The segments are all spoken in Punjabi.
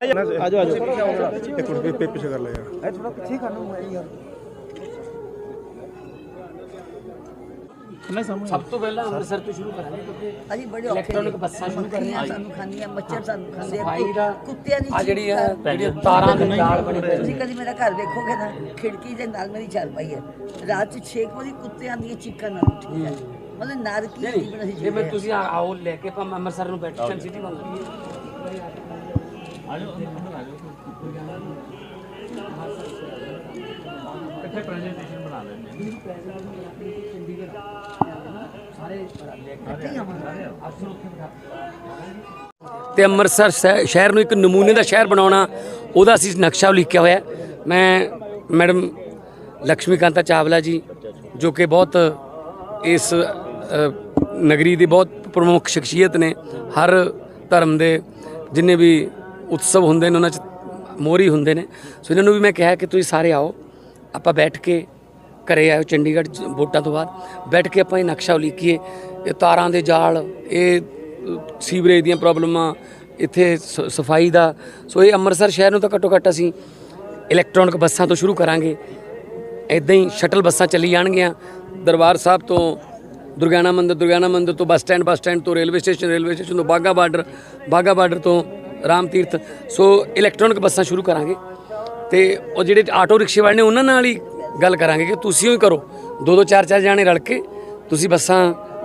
ਆਜੋ ਆਜੋ ਇੱਕ ਮਿੰਟ ਪੇ ਪਿੱਛੇ ਕਰ ਲੈ ਯਾਰ ਐ ਥੋੜਾ ਪਿੱਛੇ ਕਰ ਲਓ ਯਾਰ ਮੈਂ ਸਾਹਮਣੇ ਸਭ ਤੋਂ ਪਹਿਲਾਂ ਅੰਮ੍ਰਿਤਸਰ ਤੋਂ ਸ਼ੁਰੂ ਕਰਾਂਗੇ ਕਿਉਂਕਿ ਅਸੀਂ ਬੜੇ ਔਖੇ ਇਲੈਕਟ੍ਰੋਨਿਕ ਨੇ। ਬੱਸਾਂ ਸ਼ੁਰੂ ਮੱਖੀਆਂ ਕਰਨੀਆਂ ਸਾਨੂੰ ਖਾਂਦੀਆਂ ਮੱਛਰ ਸਾਨੂੰ ਖਾਂਦੇ ਆ, ਸਫ਼ਾਈ ਦਾ ਕੁੱਤਿਆਂ ਦੀ ਆ ਜਿਹੜੀ ਹੈ ਚੀਕ ਆ। ਜਿਹੜੀ ਤਾਰਾਂ ਦੇ ਨਾਲ ਬਣੀ ਹੋਈ ਤੁਸੀਂ ਕਦੀ ਮੇਰਾ ਘਰ ਵੇਖੋਗੇ ਨਾ ਖਿੜਕੀ ਦੇ ਨਾਲ ਮੇਰੀ ਚੱਲ ਪਈ ਹੈ ਰਾਤ ਚ 6 ਵਜੇ ਕੁੱਤਿਆਂ ਦੀਆਂ ਚੀਕਾਂ ਨਾਲ ਉੱਠੀ ਹੈ ਮਤਲਬ ਨਾਰਕੀ ਜੀਵਨ ਅਸੀਂ ਜੇ ਮੈਂ ਜੀਵੇ ਤੁਸੀਂ ਆਓ ਲੈ ਕੇ ਆਪਾਂ ਅੰਮ੍ਰਿਤਸਰ ਨੂੰ ਬੈਠਣ ਸਿਟੀ ਬਣ ਗਈ ਹੈ ਤੇ ਅੰਮ੍ਰਿਤਸਰ ਸ਼ਹਿ- ਸ਼ਹਿਰ ਨੂੰ ਇੱਕ ਨਮੂਨੇ ਦਾ ਸ਼ਹਿਰ ਬਣਾਉਣਾ ਉਹਦਾ ਅਸੀਂ ਨਕਸ਼ਾ ਲਿਖਿਆ ਹੋਇਆ। ਮੈਂ ਮੈਡਮ ਲక్ష్ਮੀਕਾਂਤਾ ਚਾਵਲਾ ਜੀ ਜੋ ਕਿ ਬਹੁਤ ਇਸ ਨਗਰੀ ਦੀ ਬਹੁਤ ਪ੍ਰਮੁੱਖ ਸ਼ਖਸੀਅਤ ਨੇ ਹਰ ਧਰਮ ਦੇ ਜਿੰਨੇ ਵੀ ਉਤਸਵ ਹੁੰਦੇ ਨੇ, ਉਹਨਾਂ 'ਚ ਮੋਰੀ ਹੁੰਦੇ ਨੇ। ਸੋ ਇਹਨਾਂ ਨੂੰ ਵੀ ਮੈਂ ਕਿਹਾ ਕਿ ਤੁਸੀਂ ਸਾਰੇ ਆਓ, ਆਪਾਂ ਬੈਠ ਕੇ ਘਰੇ ਆਇਓ ਚੰਡੀਗੜ੍ਹ 'ਚ ਵੋਟਾਂ ਤੋਂ ਬਾਅਦ। ਬੈਠ ਕੇ ਆਪਾਂ ਇਹ ਨਕਸ਼ਾ ਉਲੀਕੀਏ, ਇਹ ਤਾਰਾਂ ਦੇ ਜਾਲ, ਇਹ ਸੀਵਰੇਜ ਦੀਆਂ ਪ੍ਰੋਬਲਮਾਂ, ਇੱਥੇ ਸ- ਸਫ਼ਾਈ ਦਾ। ਸੋ ਇਹ ਅੰਮ੍ਰਿਤਸਰ ਸ਼ਹਿਰ ਨੂੰ ਤਾਂ ਘੱਟੋ ਘੱਟ ਅਸੀਂ ਇਲੈਕਟ੍ਰੋਨਿਕ ਬੱਸਾਂ ਤੋਂ ਸ਼ੁਰੂ ਕਰਾਂਗੇ। ਇਦਾਂ ਹੀ ਸ਼ਟਲ ਬੱਸਾਂ ਚੱਲੀ ਜਾਣਗੀਆਂ। ਦਰਬਾਰ ਸਾਹਿਬ ਤੋਂ ਦੁਰਗਿਆਨਾ ਮੰਦਿਰ ਦੁਰਗਿਆਨਾ ਮੰਦਿਰ ਤੋਂ ਬੱਸ ਸਟੈਂਡ ਬੱਸ ਸਟੈਂਡ ਤੋਂ ਰੇਲਵੇ ਸਟੇਸ਼ਨ ਰੇਲਵੇ ਸਟੇਸ਼ਨ ਤੋਂ ਬਾਗਾ ਬਾਰਡਰ ਬਾਗਾ ਬਾਰਡਰ ਤੋਂ ਰਾਮ ਤੀਰਥ। ਸੋ ਇਲੈਕਟ੍ਰੋਨਿਕ ਬੱਸਾਂ ਸ਼ੁਰੂ ਕਰਾਂਗੇ ਤੇ ਉਹ ਜਿਹੜੇ ਆਟੋ ਰਿਕਸ਼ੇ ਵਾਲੇ ਨੇ, ਉਹਨਾਂ ਨਾਲ ਹੀ ਗੱਲ ਕਰਾਂਗੇ ਕਿ ਤੁਸੀਂ ਹੀ ਕਰੋ। ਦੋ ਦੋ, ਚਾਰ ਚਾਰ ਜਾਣੇ ਰਲ ਕੇ ਤੁਸੀਂ ਬੱਸਾਂ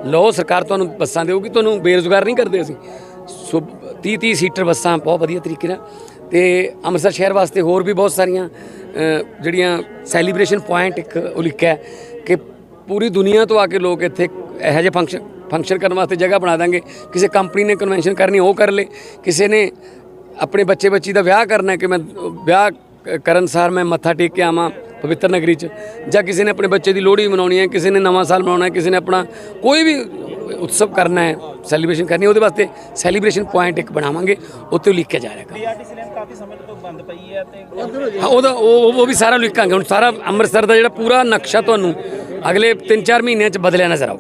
ਲਓ, ਸਰਕਾਰ ਤੁਹਾਨੂੰ ਬੱਸਾਂ ਦੇਊਗੀ, ਤੁਹਾਨੂੰ ਬੇਰੁਜ਼ਗਾਰ ਨਹੀਂ ਕਰਦੇ ਅਸੀਂ। ਸੋ 30 30 ਸੀਟਰ ਬੱਸਾਂ ਬਹੁਤ ਵਧੀਆ ਤਰੀਕੇ ਨਾਲ। ਤੇ ਅੰਮ੍ਰਿਤਸਰ ਸ਼ਹਿਰ ਵਾਸਤੇ ਹੋਰ ਵੀ ਬਹੁਤ ਸਾਰੀਆਂ ਜਿਹੜੀਆਂ ਸੈਲੀਬ੍ਰੇਸ਼ਨ ਪੁਆਇੰਟ ਇੱਕ ਉਲੀਕਿਆ ਕਿ ਪੂਰੀ ਦੁਨੀਆ ਤੋਂ ਆ ਕੇ ਲੋਕ ਇੱਥੇ ਇਹੋ ਜਿਹੇ ਫੰਕਸ਼ਨ ਫੰਕਸ਼ਨ ਕਰਨ ਵਾਸਤੇ ਜਗ੍ਹਾ ਬਣਾ ਦਾਂਗੇ। ਕਿਸੇ ਕੰਪਨੀ ਨੇ ਕਨਵੈਨਸ਼ਨ ਕਰਨੀ ਉਹ ਕਰ ਲੇ। ਕਿਸੇ ਨੇ ਆਪਣੇ ਬੱਚੇ ਬੱਚੀ ਦਾ ਵਿਆਹ ਕਰਨਾ ਕਿ ਮੈਂ ਵਿਆਹ ਕਰਨ ਸਾਰ ਮੈਂ ਮੱਥਾ ਟੇਕ ਕੇ ਆਵਾਂ ਪਵਿੱਤਰ ਨਗਰੀ 'ਚ ਜਾਂ ਕਿਸੇ ਨੇ ਆਪਣੇ ਬੱਚੇ ਦੀ ਲੋਹੜੀ ਮਨਾਉਣੀ ਹੈ ਕਿਸੇ ਨੇ ਨਵਾਂ ਸਾਲ ਮਨਾਉਣਾ ਹੈ ਕਿਸੇ ਨੇ ਆਪਣਾ ਕੋਈ ਵੀ ਉਤਸਵ ਕਰਨਾ ਹੈ ਸੈਲੀਬ੍ਰੇਸ਼ਨ ਕਰਨੀ ਉਹਦੇ ਵਾਸਤੇ ਸੈਲੀਬ੍ਰੇਸ਼ਨ ਪੁਆਇੰਟ ਇੱਕ ਬਣਾਵਾਂਗੇ ਉੱਤੇ ਲਿਖਿਆ ਜਾ ਰਿਹਾ ਪੀਆਰਟੀਸੀ ਲਾਈਨ ਕਾਫੀ ਸਮੇਂ ਤੋਂ ਬੰਦ ਪਈ ਹੈ ਤੇ ਹਾਂ ਉਹਦਾ ਉਹ ਉਹ ਵੀ ਸਾਰਾ ਲਿਖਾਂਗੇ ਹੁਣ ਸਾਰਾ ਅੰਮ੍ਰਿਤਸਰ ਦਾ ਜਿਹੜਾ ਪੂਰਾ ਨਕਸ਼ਾ ਤੁਹਾਨੂੰ ਅਗਲੇ 3-4 ਮਹੀਨਿਆਂ 'ਚ ਬਦਲਿਆ ਨਜ਼ਰ ਆਊ।